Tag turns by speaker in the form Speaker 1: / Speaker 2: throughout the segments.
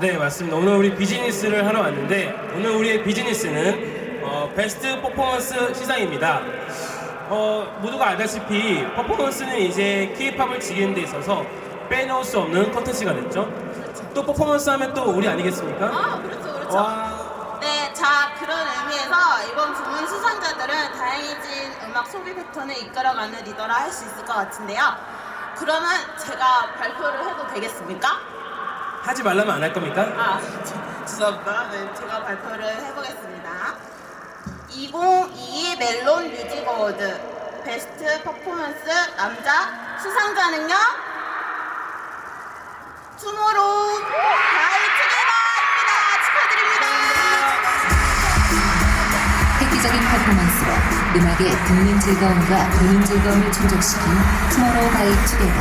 Speaker 1: 네, 맞습니다. 오늘 우리 비즈니스를 하러 왔는데 오늘 우리의 비즈니스는 어, 베스트 퍼포먼스 시상입니다. 어, 모두가 알다시피 퍼포먼스는 이제 K-팝을 즐기는 데 있어서 빼놓을 수 없는 컨텐츠가 됐죠. 또 퍼포먼스 하면 또 우리 아니겠습니까?
Speaker 2: 아, 그렇죠, 그렇죠.
Speaker 1: 와,
Speaker 2: 네, 자, 그런 의미에서 이번 부문 수상자들은 다양해진 음악 소비 패턴을 이끌어가는 리더라 할 수 있을 것 같은데요. 그러면 제가 발표를 해도 되겠습니까?
Speaker 1: 하지 말라면 안 할 겁니까?
Speaker 2: 아, 죄- 죄송합니다. 네, 제가 발표를 해보겠습니다. 2022 멜론 뮤직 어워드 베스트 퍼포먼스 남자 수상자는요? 투모로우 바이투게더입니다. 축하드립니다.
Speaker 3: 획기적인 퍼포먼스로 음악의 듣는 즐거움과 보는 즐거움을 충족시킨 투모로우 바이 투게더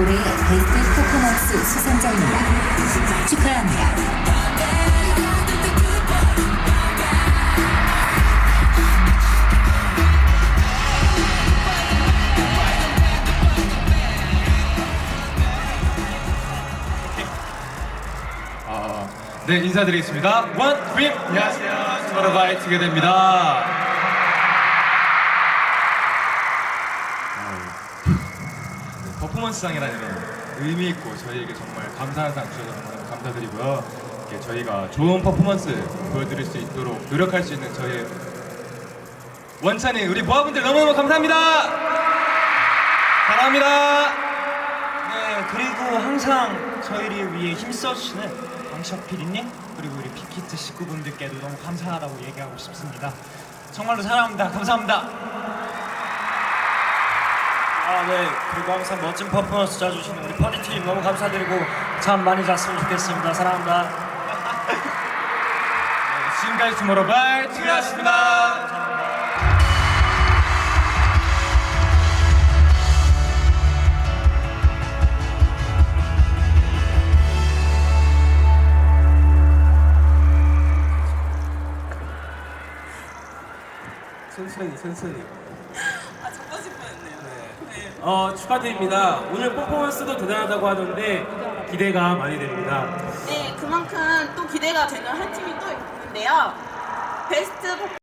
Speaker 3: 올해의 베스트 퍼포먼스 수상자입니다. 축하합니다.
Speaker 4: 아, 네 인사드리겠습니다. 원 드림 안녕하세요. 투모로우바이 투게더입니다. 네, 퍼포먼스상이라는 의미 있고 저희에게 정말 감사한 상 주셔서 정말 감사드리고요. 이렇게 저희가 좋은 퍼포먼스 보여드릴 수 있도록 노력할 수 있는 저희의 원찬이 우리 모아분들 너무너무 감사합니다. 사랑합니다.
Speaker 5: 네, 그리고 항상 저희를 위해 힘써주시는 PD님 그리고 우리 빅히트 식구분들께도 너무 감사하다고 얘기하고 싶습니다. 정말로 사랑합니다. 감사합니다. 아, 네. 그리고 항상 멋진 퍼포먼스 짜주시는 우리 퍼니팀 너무 감사드리고 잠 많이 잤으면 좋겠습니다. 사랑합니다.
Speaker 4: 네, 지금까지 투모로우바이 투게더였습니다.
Speaker 1: 천천히, 천천히. 어, 축하드립니다. 오늘 퍼포먼스도 대단하다고 하던데 기대가 많이 됩니다.
Speaker 2: 네, 그만큼 또 기대가 되는 한 팀이 또 있는데요. 베스트